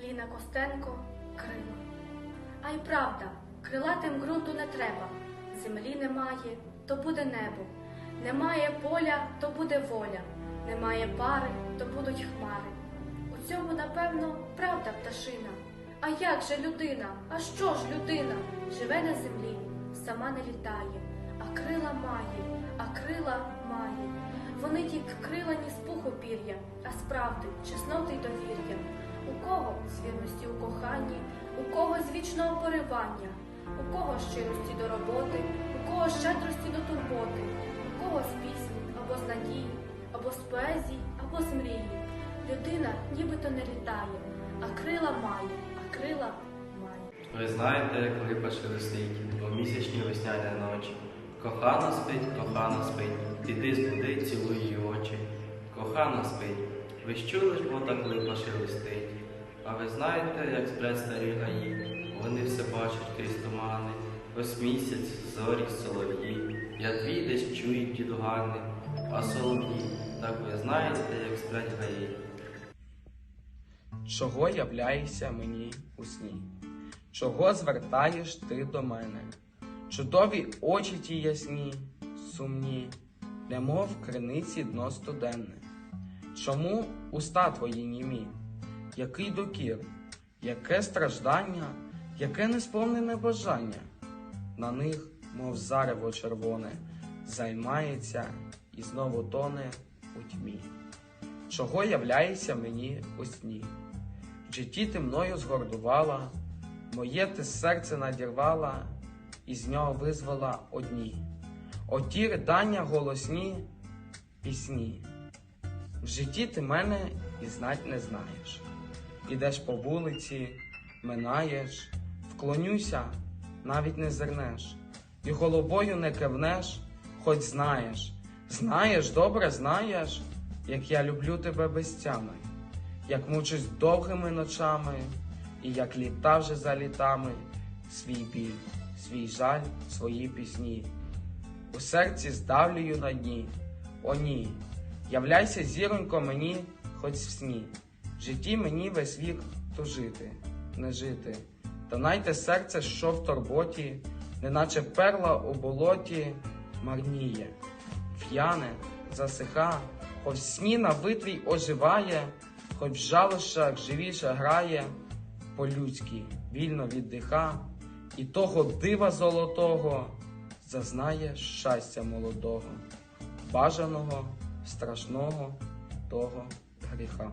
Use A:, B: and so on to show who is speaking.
A: Ліна Костенко Крила. А й правда, крилатим ґрунту не треба. Землі немає, то буде небо. Немає поля, то буде воля. Немає пари, то будуть хмари. У цьому, напевно, правда пташина. А як же людина? А що ж людина? Живе на землі, сама не літає, а крила має, а крила має. Вони ті крила ні з пуху пір'я, а з правди, чесноти й довір'я. Кого з вірності у коханні, у кого з вічного поривання, у кого щирості до роботи, у кого щедрості до турботи, у кого з пісні або з надії, або з поезії, або з мрії. Людина нібито не літає, а крила має, а крила має.
B: Ви знаєте, як липа шелестить у місячні весняні ночі. Кохана спить, кохана спить, іди збуди, цілуй її очі. Кохана спить, ви чули ж, бо так липа шелестить. А ви знаєте, як сплять старі гаї, вони все бачать крізь тумани. Ось місяць, зорі, солов'ї, я твій десь чують дідугани, а солов'ї, так ви знаєте, як сплять гаї.
C: Чого являєшся мені у сні? Чого звертаєш ти до мене? Чудові очі ті ясні, сумні, немов криниці дно студенне. Чому уста твої німі? Який докір, яке страждання, яке несповнене бажання? На них, мов зарево червоне, займається і знову тоне у тьмі. Чого являєшся мені у сні? В житті ти мною згордувала, моє ти серце надірвала, і з нього визвала одні. Оті ридання голосні пісні. В житті ти мене і знать не знаєш. Ідеш по вулиці, минаєш, вклонюся, навіть не зернеш, і головою не кивнеш, хоч знаєш, знаєш, добре знаєш, як я люблю тебе безтями як мучусь довгими ночами, і як літа вже за літами, свій біль, свій жаль, свої пісні. У серці здавлюю на дні, о ні, являйся зіронько мені, хоч в сні. Житті мені весь вік то жити, не жити. Та найте серце, що в торботі, неначе перла у болоті, марніє, в'яне, засиха, хоч сні на витвій оживає, хоч в живіше грає, по-людськи вільно віддиха, і того дива золотого зазнає щастя молодого, бажаного, страшного того гріха.